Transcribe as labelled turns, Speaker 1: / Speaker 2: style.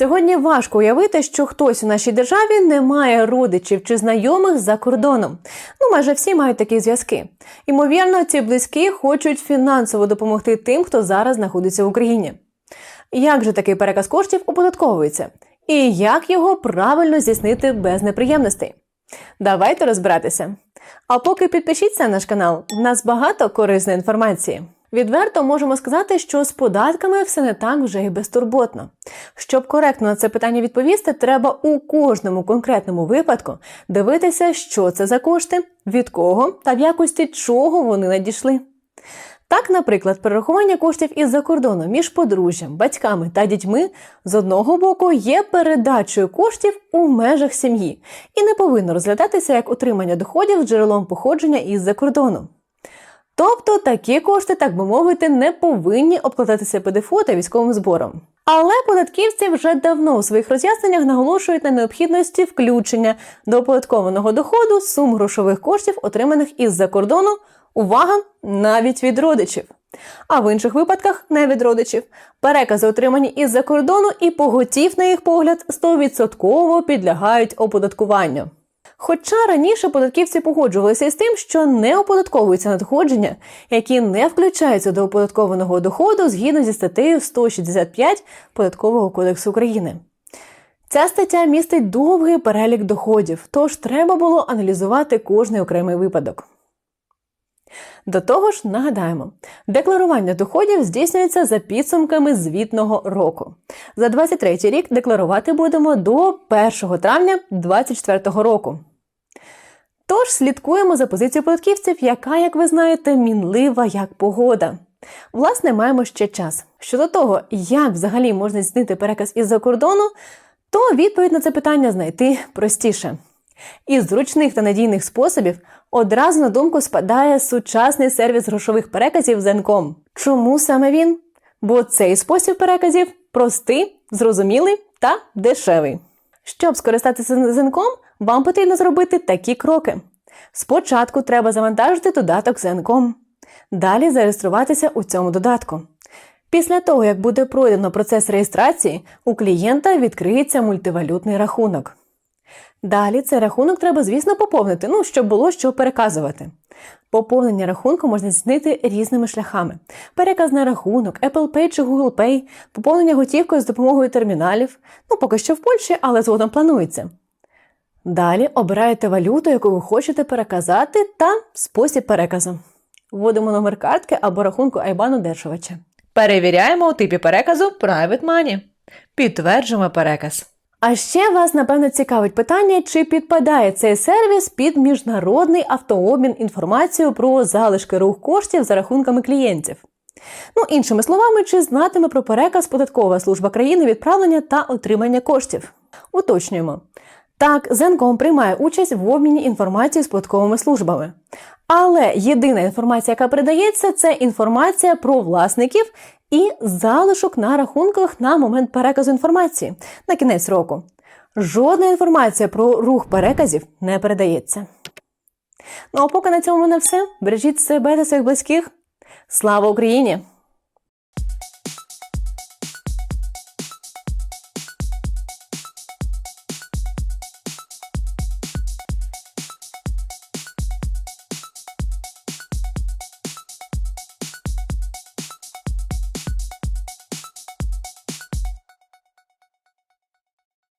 Speaker 1: Сьогодні важко уявити, що хтось у нашій державі не має родичів чи знайомих за кордоном. Ну, майже всі мають такі зв'язки. Ймовірно, ці близькі хочуть фінансово допомогти тим, хто зараз знаходиться в Україні. Як же такий переказ коштів оподатковується? І як його правильно здійснити без неприємностей? Давайте розбиратися. А поки підпишіться на наш канал, в нас багато корисної інформації. Відверто можемо сказати, що з податками все не так вже і безтурботно. Щоб коректно на це питання відповісти, треба у кожному конкретному випадку дивитися, що це за кошти, від кого та в якості чого вони надійшли. Так, наприклад, перерахування коштів із-за кордону між подружжям, батьками та дітьми з одного боку є передачею коштів у межах сім'ї і не повинно розглядатися як отримання доходів з джерелом походження із-за кордону. Тобто такі кошти, так би мовити, не повинні обкладатися ПДФО та військовим збором. Але податківці вже давно у своїх роз'ясненнях наголошують на необхідності включення до оподаткованого доходу сум грошових коштів, отриманих із-за кордону, увага, навіть від родичів. А в інших випадках не від родичів. Перекази, отримані із-за кордону, і поготів, на їх погляд, 100% підлягають оподаткуванню. Хоча раніше податківці погоджувалися із тим, що не оподатковуються надходження, які не включаються до оподаткованого доходу згідно зі статтею 165 Податкового кодексу України. Ця стаття містить довгий перелік доходів, тож треба було аналізувати кожний окремий випадок. До того ж, нагадаємо, декларування доходів здійснюється за підсумками звітного року. За 23 рік декларувати будемо до 1 травня 2024 року. Тож слідкуємо за позицією податківців, яка, як ви знаєте, мінлива як погода. Власне, маємо ще час. Щодо того, як взагалі можна здійснити переказ із-за кордону, то відповідь на це питання знайти простіше. Із зручних та надійних способів одразу на думку спадає сучасний сервіс грошових переказів Zenkom. Чому саме він? Бо цей спосіб переказів простий, зрозумілий та дешевий. Щоб скористатися Zenkom, вам потрібно зробити такі кроки. Спочатку треба завантажити додаток Zenkom. Далі зареєструватися у цьому додатку. Після того, як буде пройдено процес реєстрації, у клієнта відкриється мультивалютний рахунок. Далі цей рахунок треба, звісно, поповнити, ну, щоб було що переказувати. Поповнення рахунку можна здійснити різними шляхами: переказ на рахунок, Apple Pay чи Google Pay, поповнення готівкою з допомогою терміналів, ну поки що в Польщі, але згодом планується. Далі обираєте валюту, яку ви хочете переказати, та спосіб переказу. Вводимо номер картки або рахунку Айбан одержувача.
Speaker 2: Перевіряємо у типі переказу Private Money. Підтверджуємо переказ.
Speaker 1: А ще вас, напевно, цікавить питання, чи підпадає цей сервіс під міжнародний автообмін інформацією про залишки рух коштів за рахунками клієнтів. Ну, іншими словами, чи знатиме про переказ податкова служба країни відправлення та отримання коштів? Уточнюємо. Так, Зенком приймає участь в обміні інформацією з податковими службами. Але єдина інформація, яка передається, це інформація про власників і залишок на рахунках на момент переказу інформації на кінець року. Жодна інформація про рух переказів не передається. Ну а поки на цьому мене все. Бережіть себе та своїх близьких. Слава Україні!